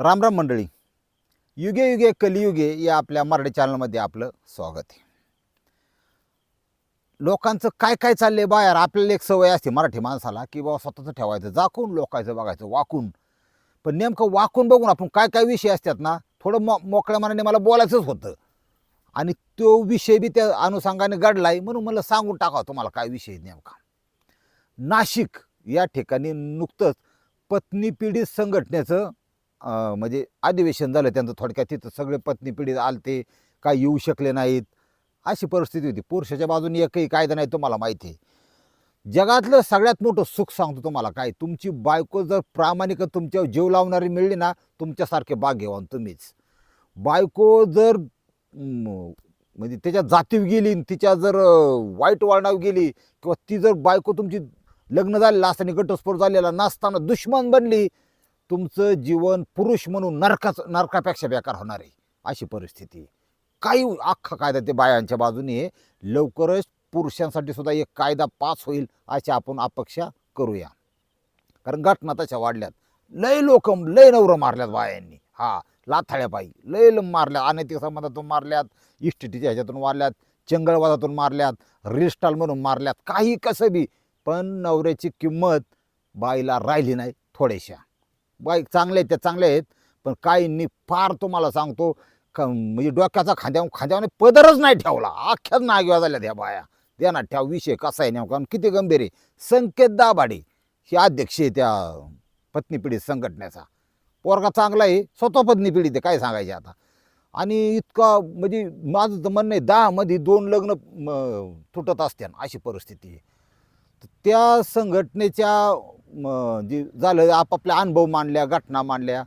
रामराम मंडळी. युगे युगे कलियुगे या आपल्या मराठी चॅनलमध्ये आपलं स्वागत आहे. लोकांचं काय काय चाललंय बाहेर? आपल्याला एक सवय असते मराठी माणसाला की बाबा स्वतःचं ठेवायचं जाकून लोकांचं बघायचं वाकून. पण नेमकं वाकून बघून आपण काय काय विषय असतात ना थोडं मो मोकळ्या मनाने मला बोलायचंच होतं. आणि तो विषय बी त्या अनुषंगाने घडलाय म्हणून मला सांगून टाकावं तुम्हाला काय विषय आहे नेमका. नाशिक या ठिकाणी नुकतंच पत्नी पीडित संघटनेचं म्हणजे अधिवेशन झालं त्यांचं थोडक्यात तिथं सगळे पत्नी पिढी आलते काय येऊ शकले नाहीत. अशी परिस्थिती होती. पुरुषाच्या बाजूने एकही कायदा नाही तुम्हाला माहिती आहे. जगातलं सगळ्यात मोठं सुख सांगतो तुम्हाला काय तुमची बायको जर प्रामाणिक तुमच्यावर जीव लावणारी मिळली ना तुमच्यासारखे भाग्यवान तुम्हीच. बायको जर म्हणजे त्याच्या जातीव गेली तिच्या जर वाईट वळणाव गेली किंवा ती जर बायको तुमची लग्न झालेलं असताना घटस्फोट झालेला नसताना दुश्मन बनली तुमचं जीवन पुरुष म्हणून नरकाच नरकापेक्षा बेकार होणार आहे. अशी परिस्थिती. काही अख्खा कायदा ते बायांच्या बाजूने लवकरच पुरुषांसाठी सुद्धा एक कायदा पास होईल अशी आपण अपेक्षा करूया. कारण घटना तशा वाढल्यात. लय लोक लय नवरं मारल्यात बायांनी. हा लाथाळ्या पायी लय ल- मारल्या अनैतिक संबंधातून मारल्यात इष्टिटीच्या ह्याच्यातून मारल्यात चंगळवादातून मारल्यात रिस्टाल म्हणून मारल्यात. काही कसं बी. पण नवऱ्याची किंमत बाईला राहिली नाही थोड्याशा. बाई चांगले आहेत त्या चांगले आहेत पण काहींनी फार तुम्हाला सांगतो का म्हणजे डोक्याचा खांद्या खांद्यावर पदरच नाही ठेवला. अख्ख्याच नागेवा झाल्या त्या बाया. द्या ठेव विषय कसा आहे नेमका किती गंभीर आहे. संकेत दाभाडे हे अध्यक्ष आहे त्या पत्नी पिढी संघटनेचा. पोरगा चांगला आहे स्वतः पत्नी पिढी ते काय सांगायचे आता? आणि इतका म्हणजे माझं तर म्हणणं आहे दहामध्ये दोन लग्न तुटत असते अशी परिस्थिती आहे. तर त्या संघटनेच्या जे झालं आपापल्या अनुभव मांडल्या घटना मांडल्या.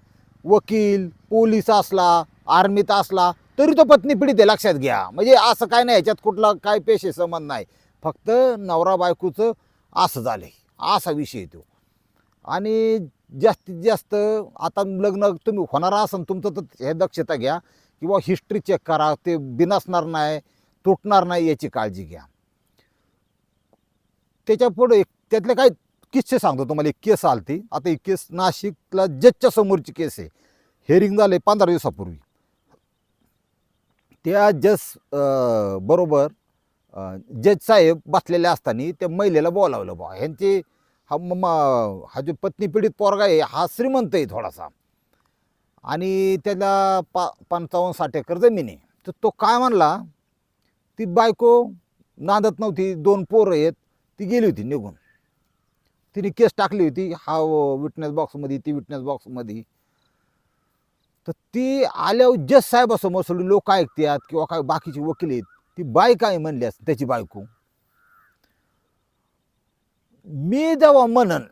वकील पोलीस असला आर्मीत असला तरी तो पत्नी पीडित आहे लक्षात घ्या. म्हणजे असं काय नाही ह्याच्यात कुठला काय पेशे संबंध नाही. फक्त नवरा बायकोचं असं झालं आहे असा विषय आहे तो. आणि जास्तीत जास्त आता लग्न तुम्ही होणार असाल तुमचं तर हे दक्षता घ्या. किंवा हिस्ट्री चेक करा ते बिनसणार नाही तुटणार नाही याची काळजी घ्या. त्याच्या पुढे एक त्यातले काही किस्से सांगतो तुम्हाला एक केस आलती. आता ही केस नाशिकला जजच्या समोरची केस आहे. हेअरिंग आहे पंधरा दिवसापूर्वी. त्या जज बरोबर जज साहेब बसलेले असताना त्या महिलेला बोलावलं बा ह्यांची हा म- हा जो पत्नी पीडित पोरगा आहे हा श्रीमंत आहे थोडासा. आणि त्याला पा पंचावन्न साठ एकर जमीन आहे. तर तो काय म्हणला ती बायको नांदत नव्हती दोन पोरं आहेत ती गेली होती निघून. तिने केस टाकली होती हा विटनेस बॉक्समध्ये ती विटनेस बॉक्समध्ये तर ती आल्यावर जज साहेबासमोर सगळी लोक ऐकतात किंवा काय बाकीचे वकील आहेत ती बाई काय म्हणली असते त्याची बायको. मी जेव्हा म्हणन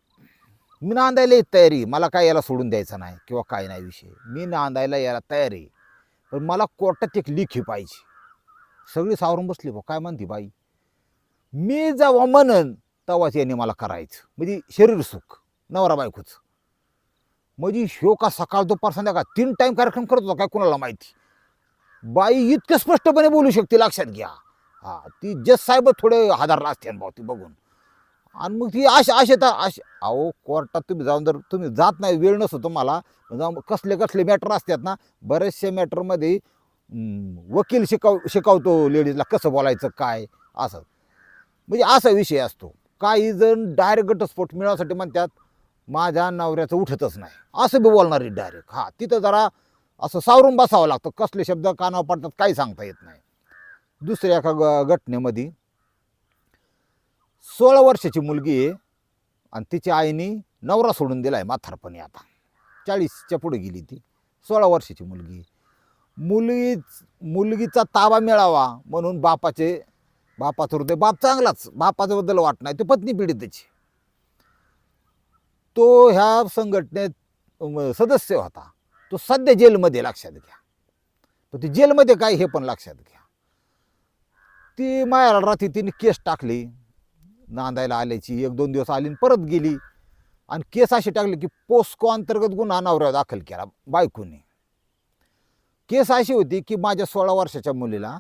मी नांदायला तयारी मला काय याला सोडून द्यायचं नाही किंवा काय नाही विषय. मी नांदायला याला तयारी पण मला कोर्टात एक लिखी पाहिजे. सगळी सावरून बसली बा काय म्हणते बाई? मी जेव्हा म्हणन तवाच यांनी मला करायचं. म्हणजे शरीर सुख नवरा बायकोच. म्हणजे ह्यो का सकाळ दुपार संध्याकाळ तीन टाइम कार्यक्रम करत होता काय कोणाला माहिती? बाई इतकं स्पष्टपणे बोलू शकते लक्षात घ्या. हा ती जस साहेब थोडे हादारला असते भाऊ ती बघून. आणि मग ती आश आशेता तर अहो कोर्टात तुम्ही जाऊन जर तुम्ही जात नाही वेळ नसतो तुम्हाला. जाऊन कसले कसले मॅटर असतात ना बरेचसे मॅटरमध्ये वकील शिकाव शिकवतो लेडीजला कसं बोलायचं काय असं. म्हणजे असा विषय असतो. काही जण डायरेक्ट घटस्फोट मिळवण्यासाठी म्हणतात माझ्या नवऱ्याचं उठतच नाही. असं बी बोलणार डायरेक्ट हा तिथं जरा असं सावरून बसावं लागतं. कसले शब्द कानावर पडतात काही सांगता येत नाही. दुसऱ्या एका ग- घटनेमध्ये सोळा वर्षाची मुलगी आहे आणि तिच्या आईने नवरा सोडून दिला आहे म्हातारपणी आता. चाळीसच्या पुढे गेली ती. सोळा वर्षाची मुलगी मुलगी मुलगीचा ताबा मिळावा म्हणून बापाचे बापाचं हृदय बाप चांगलाच. बापाच्याबद्दल वाट नाही. ते पत्नी पीडितची तो ह्या संघटनेत सदस्य होता. तो सध्या जेलमध्ये लक्षात घ्या. पण ती जेलमध्ये काय हे पण लक्षात घ्या. ती मायाला रात्री तिने केस टाकली. नांदायला आल्याची एक दोन दिवस आली आणि परत गेली. आणि केस अशी टाकली की पोस्को अंतर्गत गुन्हा नवऱ्यावर दाखल केला बायकोने. केस अशी होती की माझ्या सोळा वर्षाच्या मुलीला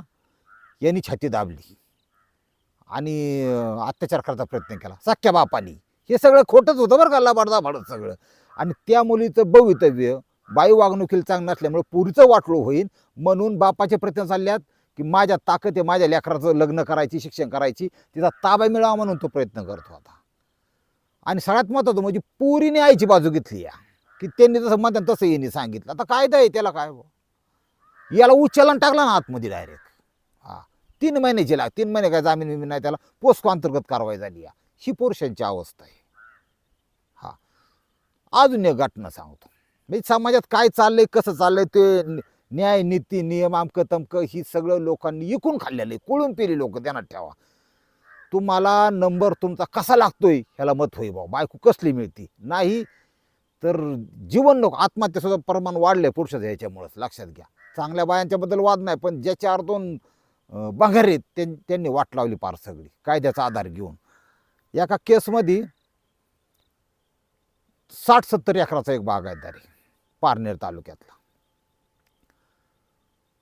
यांनी छाती दाबली. आणि अत्याचार करायचा प्रयत्न केला. सख्या बापानी. हे सगळं खोटंच होतं बरं का लबाडदा भाडत सगळं. आणि त्या मुलीचं भवितव्य बाई वागणुकीला चांगलं नसल्यामुळे पुरीचं वाटलो होईल म्हणून बापाचे प्रयत्न चालल्यात की माझ्या ताकद आहे माझ्या लेकराचं लग्न करायची शिक्षण करायची तिचा ताबा मिळावा म्हणून तो प्रयत्न करतो आता. आणि सगळ्यात महत्त्वाचं म्हणजे पुरीने आईची बाजू घेतली या. की त्यांनी जसं म्हणतात तसं यांनी सांगितलं. आता कायदा आहे त्याला काय बुवा? याला उच्चालन टाकला ना आतमध्ये डायरेक्ट तीन महिन्याची लाग तीन महिने काय जामीन बिमीन नाही त्याला पोस्को अंतर्गत कारवाई झाली या. ही पुरुषांची अवस्था आहे. हा. अजून एक घटना सांगतो. म्हणजे समाजात काय चाललंय कसं चाललंय ते न्याय नीती नियम आमकं तमकं ही सगळं लोकांनी इकून खाल्लेलं आहे. कुळून पेली लोक त्यांना ठेवा. तुम्हाला नंबर तुमचा कसा लागतोय ह्याला मत होई भाऊ. बायको कसली मिळती? नाही तर जीवन नको. आत्महत्या सुद्धा प्रमाण वाढले पुरुषाचं ह्याच्यामुळंच. लक्षात घ्या. चांगल्या बायांच्याबद्दल वाद नाही पण ज्याच्या दोन बंगार त्यां- त्यांनी वाट लावली पार सगळी कायद्याचा आधार घेऊन. एका केसमध्ये साठ सत्तर एकराचा एक बागायतदार आहे पारनेर तालुक्यातला.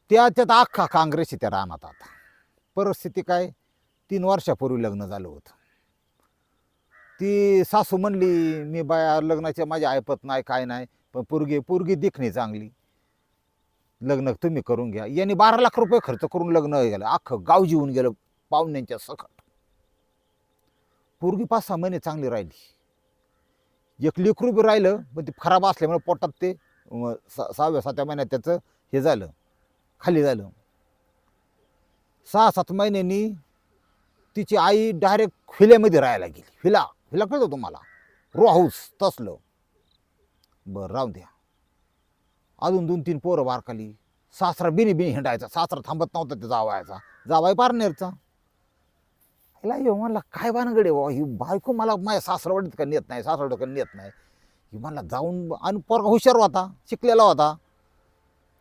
त्या त्यात अख्खा काँग्रेस आहे त्या रानात आता. परिस्थिती काय? तीन वर्षापूर्वी लग्न झालं होतं. ती सासू म्हणली मी बाया लग्नाच्या माझ्या ऐपत नाही काय नाही पण पोरगी पोरगी दिखणी चांगली. लग्न तुम्ही करून घ्या. यांनी बारा लाख रुपये खर्च करून लग्न गेलं अख्खं गाव जीवन गेलं पाहुण्यांच्या सकट पोरगी पाच सहा महिने चांगली राहिली. एक लेकरू बी राहिलं पण ते खराब असल्यामुळे पोटात ते सहाव्या सातव्या महिन्यात त्याचं हे झालं खाली झालं. सहा सात महिन्यांनी तिची आई डायरेक्ट फिल्यामध्ये राहायला गेली. फिला फिला कळतो तुम्हाला? रो हाऊस तसलं. बरं राहू द्या. अजून दोन तीन पोरं बारकाली. सासरा बिनी बिनी हिंडायचा. सासरा थांबत नव्हता ते जावायचा. जावाय पारनेरचा. हिला यो म्हणला काय बानगडे बाबा? ही बायको मला माझ्या सासरवाडीत का नेत नाही सासरवाडीत का नेत नाही. ही म्हणला जाऊन आणि पोरगा हुशार होता शिकलेला होता.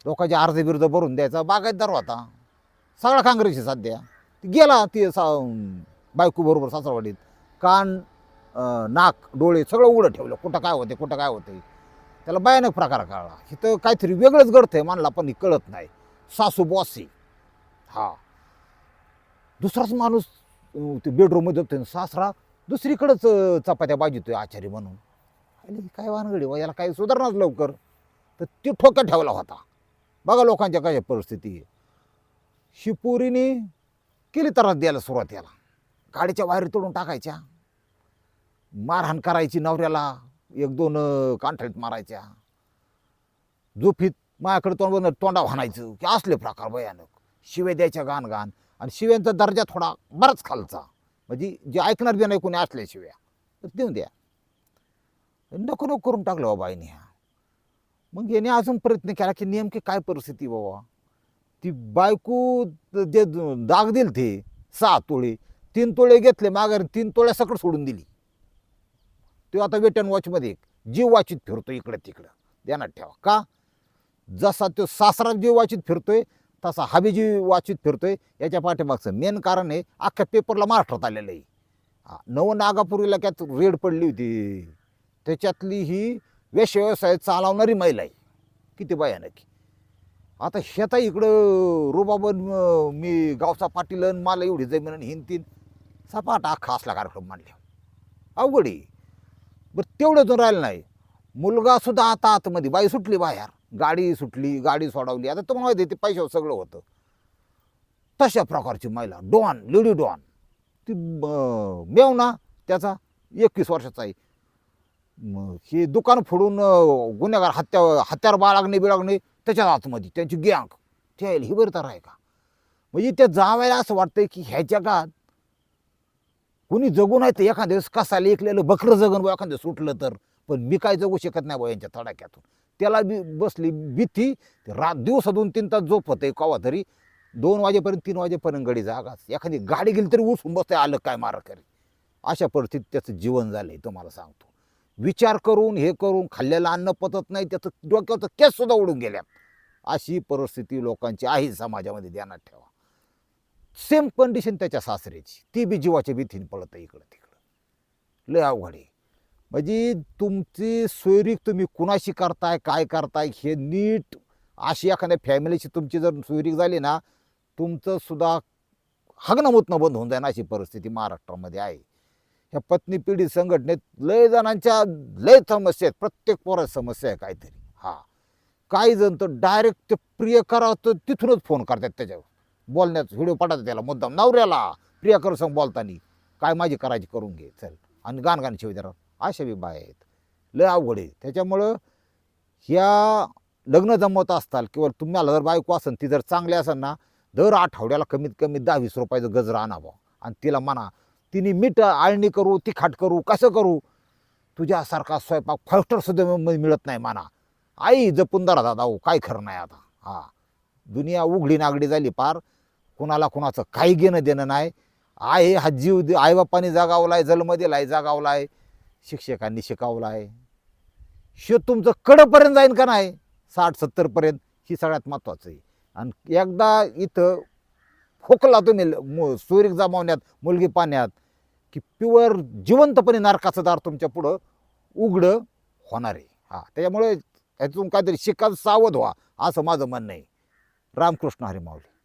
लोकांचे अर्ज बिर्ज भरून द्यायचा बागायतदार होता. सगळा काँग्रेसची सध्या. गेला ती सा बायको बरोबर सासरवाडीत कान नाक डोळे सगळं उघडं ठेवलं. कुठं काय होते कुठं काय होते. त्याला भयानक प्रकार कळला. इथं काहीतरी वेगळंच घडतंय मानला पण हे कळत नाही. सासू बॉसी. हा. दुसराच माणूस ते बेडरूममध्ये होते सासरा दुसरीकडंच चपात्या बाजूतोय आचारी म्हणून. अरे काय वानगडी व याला काही सुधारणाच लवकर. तर ते ठोक्यात ठेवला होता. बघा लोकांच्या काय परिस्थिती आहे. शिपुरीने केली त्रास द्यायला सुरुवात याला. गाडीच्या वायरी तोडून टाकायच्या. मारहाण करायची नवऱ्याला. एक दोन कांठळीत मारायच्या. झोपीत माझ्याकडे तोंड तोंडा म्हणायचं की असले प्रकार भयानक. शिवे द्यायच्या गाण गाण आणि शिव्यांचा दर्जा थोडा बराच खालचा. म्हणजे जे ऐकणार बी नाही कोणी असल्या शिव्या. तर देऊन द्या. नको नको करून टाकलं बाबा आईने ह्या मग याने अजून प्रयत्न केला की नेमकी काय परिस्थिती बाबा? ती बायको जे दाग दिल ते सहा तोळे तीन तोळे घेतले माघारी तीन तोळ्या सकट सोडून दिली. तो आता वेट अँड वॉचमध्ये जीव वाचित फिरतो इकडं तिकडं. ध्यानात ठेवा. का? जसा तो सासरा जीव वाचित फिरतोय तसा हबी जीव वाचित फिरतोय. याच्या पाठीमागचं मेन कारण आहे अख्ख्या पेपरला महाराष्ट्रात आलेलं आहे. नव नागापूर इलाक्यात रेड पडली होती. त्याच्यातली ही वेश व्यवसाय चालवणारी महिला आहे. किती भयानक. आहे. आता शेता इकडं रुबाबन मी गावचा पाटील मला एवढी जमीन आणि हिंतीन सपाट अख्खा असला कार्यक्रम मांडल्या अवघड आहे. बरं तेवढं जर राहिलं नाही. मुलगासुद्धा आता आतमध्ये बाई सुटली बाहेर. गाडी सुटली गाडी सोडवली. आता तुम्हाला माहिती आहे, ते पैशावर सगळं होतं. तशा प्रकारची महिला डॉन लेडी डॉन. ती अं, मेवना त्याचा एकवीस वर्षाचा आहे. मग हे दुकान फोडून गुन्हेगार हत्या हत्यार बाळगणे बिळागणे त्याच्या आतमध्ये त्यांची गँग. ते ही बरं तर आहे का? म्हणजे त्या जावायला असं वाटतं की ह्या जगात कुणी जगू नाही तर एखाद्या दिवस कसाला ऐकलेलं बकरं जगन बुवा एखाद्या सुटलं तर. पण मी काय जगू शकत नाही बुवा यांच्या तडाख्यातून त्याला बी बसली भीती ते रात दिवसा दोन तीन तास झोपत आहे कवा तरी. दोन वाजेपर्यंत तीन वाजेपर्यंत गडी जागाच. एखादी गाडी गेली तरी उठून बसते आलं काय मारा करी. अशा परिस्थितीत त्याचं जीवन झालं आहे तुम्हाला सांगतो. विचार करून हे करून खाल्लेलं अन्न पचत नाही त्याचं डोक्याचं केससुद्धा उडून गेल्या अशी परिस्थिती लोकांची आहे समाजामध्ये ध्यानात ठेवा. सेम कंडिशन त्याच्या सासऱ्याची. ती बी जीवाच्या भीतीने पळत इकडं तिकडं. लय अवघड आहे. म्हणजे तुमची सोयरीक तुम्ही कुणाशी करताय काय करताय हे नीट अशी एखाद्या फॅमिलीची तुमची जर सोयरीक झाली ना तुमचं सुद्धा हगणं मुतणं बंद होऊन जाईल अशी परिस्थिती महाराष्ट्रामध्ये आहे. ह्या पत्नी पिढी संघटनेत लय जणांच्या लय समस्या आहेत. प्रत्येक पोरात समस्या आहे काहीतरी. हा. काही जण तर डायरेक्ट ते प्रिय करावं तर तिथूनच फोन करतात त्याच्यावर. बोलण्यात व्हिडिओ पाठवतो त्याला मुद्दाम. नवऱ्याला प्रियकर संग बोलताना काय माझी करायची करून घे चल. आणि गाण गाणं शिवाय अशा बी बाय आहेत. लय अवघड आहे. त्याच्यामुळं ह्या लग्न जमवत असताल किंवा तुम्हाला जर बायको असेल ती जर चांगली असेल ना दर आठवड्याला कमीत कमी दहा वीस रुपयाचं गजरा आणावं आणि तिला म्हणा तिने मीठ आळणी करू तिखाट करू कसं करू? तुझ्यासारखा स्वयंपाक फाईव्ह मिळत नाही म्हणा. आई जपून दरा दादा हो, काय खरं नाही आता. हा. दुनिया उघडी नागडी झाली पार. कुणाला कुणाचं काही घेणं देणं नाही. आहे हा जीव दे- आईबापाने जागावला आहे जलमधील आहे जागावला आहे शिक्षकांनी शिकावला आहे शेत तुमचं कडपर्यंत जाईन का नाही? साठ सत्तरपर्यंत ही सगळ्यात महत्त्वाचं आहे. आणि एकदा इथं खोकला तुम्ही मु- सुरीक जमावण्यात मुलगी पाण्यात की प्युअर जिवंतपणे नारकाचं दार तुमच्या पुढं उघडं होणार आहे. हा त्याच्यामुळे यातून काहीतरी शिका सावध व्हा असं माझं म्हणणं आहे. रामकृष्ण हरी माऊली.